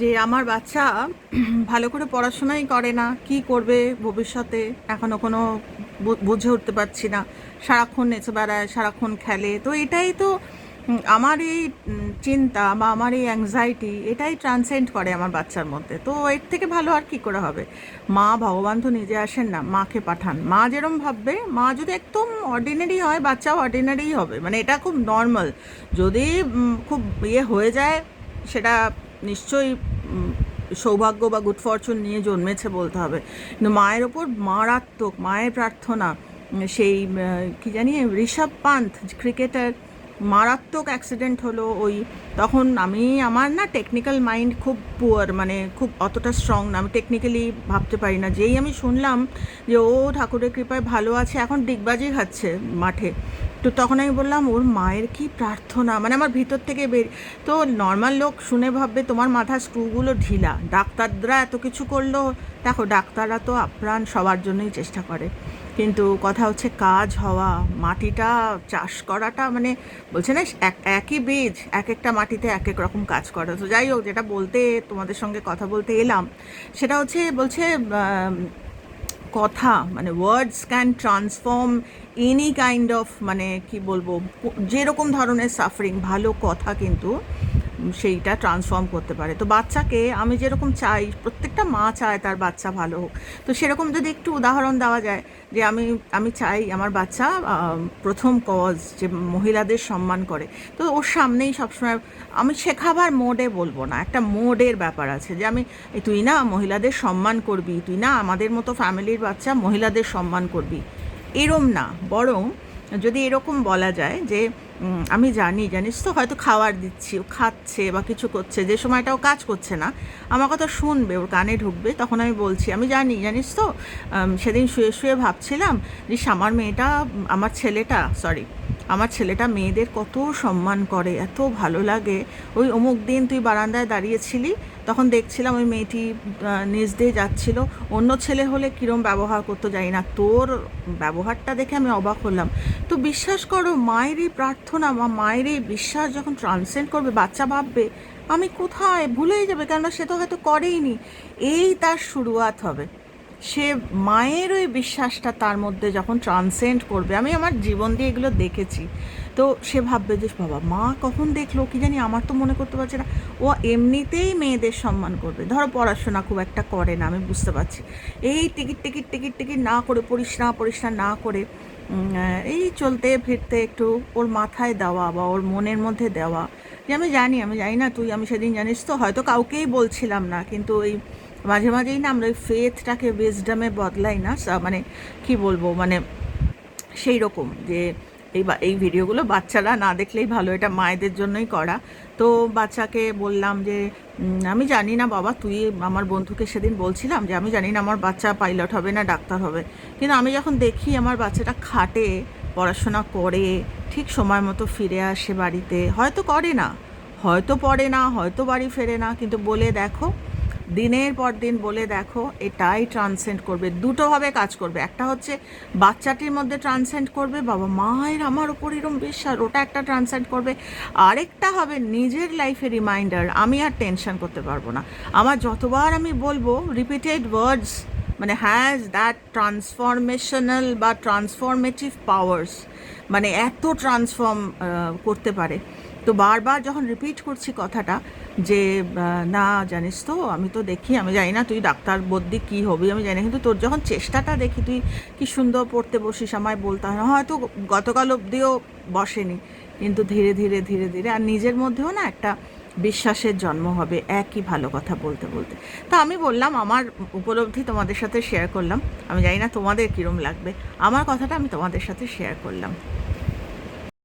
যে আমার বাচ্চা ভালো করে পড়াশোনাই করে না, কি করবে ভবিষ্যতে? এখনও কোনো বুঝে উঠতে পারছি না। সারাক্ষণ নেচে বেড়ায়, সারাক্ষণ খেলে। তো এটাই তো আমার এই চিন্তা বা আমার এই অ্যাংজাইটি এটাই ট্রান্সেন্ড করে আমার বাচ্চার মধ্যে। তো এর থেকে ভালো আর কি করে হবে? মা ভগবান তো নিজে আসেন না, মাকে পাঠান। মা যেরম ভাববে, মা যদি একদম অর্ডিনারি হয়, বাচ্চাও অর্ডিনারিই হবে। মানে এটা খুব নর্মাল যদি খুব ইয়ে হয়ে যায়, সেটা নিশ্চয়ই সৌভাগ্য বা গুড ফরচুন নিয়ে জন্মেছে বলতে হবে। কিন্তু মায়ের ওপর মারাত্মক, মায়ের প্রার্থনা সেই কি জানি, ঋষভ পান্থ ক্রিকেটার মারাত্মক অ্যাক্সিডেন্ট হলো ওই, তখন আমি, আমার না টেকনিক্যাল মাইন্ড খুব পুয়ার মানে খুব অতটা স্ট্রং না, আমি টেকনিক্যালি ভাবতে পারি না। যেই আমি শুনলাম যে, ও ঠাকুরের কৃপায় ভালো আছে, এখন ডিগবাজি খাচ্ছে মাঠে। তো তখন আমি বললাম, ওর মায়ের কি প্রার্থনা? মানে আমার ভিতর থেকে বের, তো নর্মাল লোক শুনে ভাববে তোমার মাথার স্ক্রুগুলো ঢিলা। ডাক্তাররা এত কিছু করল, দেখো ডাক্তাররা তো আপ্রাণ সবার জন্যই চেষ্টা করে। কিন্তু কথা হচ্ছে কাজ হওয়া, মাটিটা চাষ করাটা মানে বলছে না, এক, একই বীজ, এক একটা মাটিতে এক এক রকম কাজ করে। তো যাই হোক, যেটা বলতে তোমাদের সঙ্গে কথা বলতে এলাম, সেটা হচ্ছে, বলছে কথা মানে words can transform any kind of মানে কি বলব কো- যেরকম ধরনের সাফারিং ভালো কথা কিন্তু সেইটা ট্রান্সফর্ম করতে পারে। তো বাচ্চাকে আমি যেরকম চাই, প্রত্যেকটা মা চায় তার বাচ্চা ভালো হোক। তো সেরকম যদি একটু উদাহরণ দেওয়া যায় যে আমি আমি চাই আমার বাচ্চা প্রথম কজ যে মহিলাদের সম্মান করে। তো ওর সামনেই সবসময় আমি শেখাবার মোডে বলব না, একটা মোডের ব্যাপার আছে যে আমি তুই না মহিলাদের সম্মান করবি, তুই না আমাদের মতো ফ্যামিলির বাচ্চা মহিলাদের সম্মান করবি। এরম না। বরং যদি এরকম বলা যায় যে আমি জানি, জানিস তো? হয়তো খাবার দিচ্ছি, ও খাচ্ছে বা কিছু করছে, যে সময়টা ও কাজ করছে না। আমার কথা শুনবে, ওর কানে ঢুকবে, তখন আমি বলছি, আমি জানি, জানিস তো? সেদিন শুয়ে শুয়ে ভাবছিলাম যে আমার মেয়েটা, আমার ছেলেটা সরি আমার ছেলেটা মেয়েদের কত সম্মান করে, এত ভালো লাগে। ওই অমুক দিন তুই বারান্দায় দাঁড়িয়েছিলি, তখন দেখছিলাম ওই মেয়েটি নিচ দিয়ে যাচ্ছিল। অন্য ছেলে হলে কীরম ব্যবহার করতে জানি না। তোর ব্যবহারটা দেখে আমি অবাক হলাম। তো বিশ্বাস করো, মায়েরই প্রার্থনা বা এই বিশ্বাস যখন ট্রান্সেন্ড করবে, বাচ্চা ভাববে, আমি কোথায়? ভুলেই যাবে, কেননা সে তো হয়তো করেইনি। এই তার শুরুয়াত হবে। সে মায়ের ওই বিশ্বাসটা তার মধ্যে যখন ট্রান্সেন্ড করবে, আমি আমার জীবন দিয়ে এগুলো দেখেছি। তো সে ভাববে যে, বাবা, মা কখন দেখল? কি জানি? আমার তো মনে করতে পারছে না। ও এমনিতেই মেয়েদের সম্মান করবে। ধরো, পড়াশোনা খুব একটা করে না, আমি বুঝতে পারছি। এই টিকিট টিকিট টিকিট টিকিট না করে না পড়িস না না করে এই চলতে ফিরতে একটু ওর মাথায় দেওয়া বা ওর মনের মধ্যে দেওয়া। যে আমি জানি আমি জানি না তুই, আমি সেদিন জানিস তো, হয়তো কাউকেই বলছিলাম না, কিন্তু ওই মাঝে মাঝেই না আমরা ওই ফেথটাকে উইজডমে বদলাই না মানে কি বলব মানে সেই রকম যে এই বা- এই ভিডিওগুলো বাচ্চারা না দেখলেই ভালো, এটা মায়েদের জন্যই করা। তো বাচ্চাকে বললাম যে আমি জানি না বাবা, তুই আমার বন্ধুকে সেদিন বলছিলাম যে, আমি জানি না আমার বাচ্চা পাইলট হবে না, ডাক্তার হবে। কিন্তু আমি যখন দেখি আমার বাচ্চাটা খাটে, পড়াশোনা করে, ঠিক সময় মতো ফিরে আসে বাড়িতে, হয়তো করে না, হয়তো পড়ে না, হয়তো বাড়ি ফেরে না, কিন্তু বলে, দেখো দিনের পর দিন বলে দেখো, এটাই ট্রান্সেন্ড করবে। দুটোভাবে কাজ করবে। একটা হচ্ছে বাচ্চাটির মধ্যে ট্রান্সেন্ড করবে, বাবা মায়ের আমার ওপর এরম বিশ্বাস, ওটা একটা ট্রান্সেন্ড করবে। আরেকটা হবে নিজের লাইফে রিমাইন্ডার আমি আর টেনশন করতে পারব না। আমার যতবার আমি বলব রিপিটেড ওয়ার্ডস মানে হ্যাজ দ্যাট ট্রান্সফরমেশনাল বা ট্রান্সফরমেটিভ পাওয়ার্স মানে এত ট্রান্সফর্ম করতে পারে। তো বারবার যখন রিপিট করছি কথাটা যে না, জানিস তো, আমি তো দেখি, আমি জানি না তুই ডাক্তার বদ্যি কী হবি, আমি জানি না। কিন্তু তোর যখন চেষ্টাটা দেখি, তুই কি সুন্দর পড়তে বসিস, আমায় বলতে হয় হয়তো গতকাল অবধিও বসেনি, কিন্তু ধীরে ধীরে ধীরে ধীরে, আর নিজের মধ্যেও না একটা বিশ্বাসের জন্ম হবে, একই ভালো কথা বলতে বলতে। তা আমি বললাম, আমার উপলব্ধি তোমাদের সাথে শেয়ার করলাম। আমি জানি না তোমাদের কীরম লাগবে, আমার কথাটা আমি তোমাদের সাথে শেয়ার করলাম।